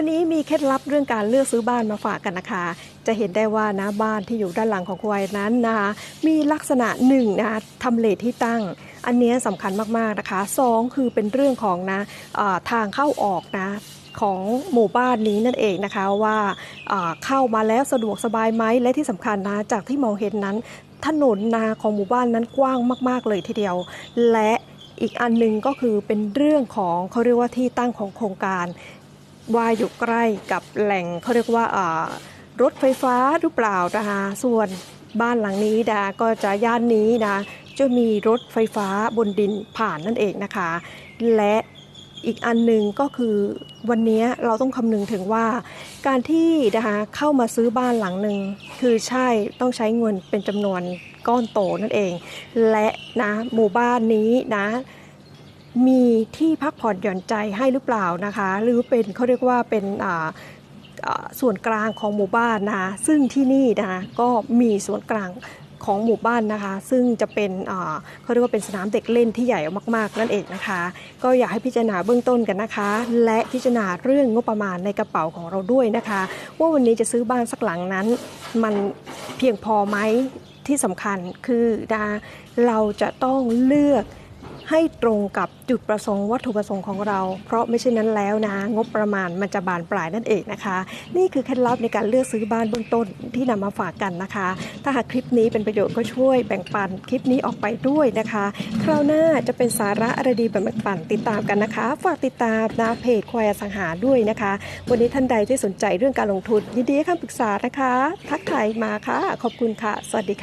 วันนี้มีเคล็ดลับเรื่องการเลือกซื้อบ้านมาฝากกันนะคะ จะเห็นได้ว่านะบ้านที่อยู่ด้านหลังของควายนั้นนะคะมีลักษณะหนึ่งนะคะทำเลที่ตั้ง อันเนี้ยสำคัญมากๆนะคะสองคือเป็นเรื่องของนะเอ่อทางเข้าออกนะของหมู่บ้านนี้นั่นเองนะคะว่าเข้ามาแล้วสะดวกสบายไหมและที่สำคัญนะจากที่มองเห็นนั้น ถนนนาของหมู่บ้านนั้นกว้างมาก ๆ เลยทีเดียว และอีกอันหนึงก็คือเป็นเรื่องของเขาเรียกว่าที่ตั้งของโครงการ ว่าอยู่ใกล้กับแหล่งเขาเรียกว่ารถไฟฟ้าหรือเปล่านะคะส่วนบ้านหลังนี้นะก็จะย่านนี้นะจะมีรถไฟฟ้าบนดินผ่านนั่นเองนะคะ และอีกอันหนึ่งก็คือวันนี้เราต้องคำนึงถึงว่า การที่นะคะเข้ามาซื้อบ้านหลังหนึ่งคือใช่ต้องใช้เงินเป็นจำนวนก้อนโตนั่นเอง และนะหมู่บ้านนี้นะ มีที่พักผ่อนหย่อนใจให้หรือเปล่านะคะ หรือเป็นเขาเรียกว่าเป็นส่วนกลางของหมู่บ้านนะคะซึ่งที่นี่นะคะก็มีส่วนกลางของหมู่บ้านนะคะ ซึ่งจะเป็นเขาเรียกว่าเป็นสนามเด็กเล่นที่ใหญ่มากๆนั่นเองนะคะ ก็อยากให้พิจารณาเบื้องต้นกันนะคะ และพิจารณาเรื่องงบประมาณในกระเป๋าของเราด้วยนะคะ ว่าวันนี้จะซื้อบ้านสักหลังนั้น มันเพียงพอไหมที่สำคัญคือนะเราจะต้องเลือก ให้ตรงกับจุดประสงค์วัตถุประสงค์ของเรา เพราะไม่เช่นั้นแล้วนะ งบประมาณมันจะบานปลายนั่นเองนะคะ นี่คือเคล็ดลับในการเลือกซื้อบ้านเบื้องต้นที่นำมาฝากกันนะคะ ถ้าหากคลิปนี้เป็นประโยชน์ก็ช่วยแบ่งปันคลิปนี้ออกไปด้วยนะคะ คราวหน้าจะเป็นสาระอะไรดีแบบแบ่งปันติดตามกันนะคะ ฝากติดตามนะเพจควายสังหาด้วยนะคะ วันนี้ท่านใดที่สนใจเรื่องการลงทุนยินดีให้คำปรึกษานะคะ ทักทายมาค่ะ ขอบคุณค่ะ สวัสดีค่ะ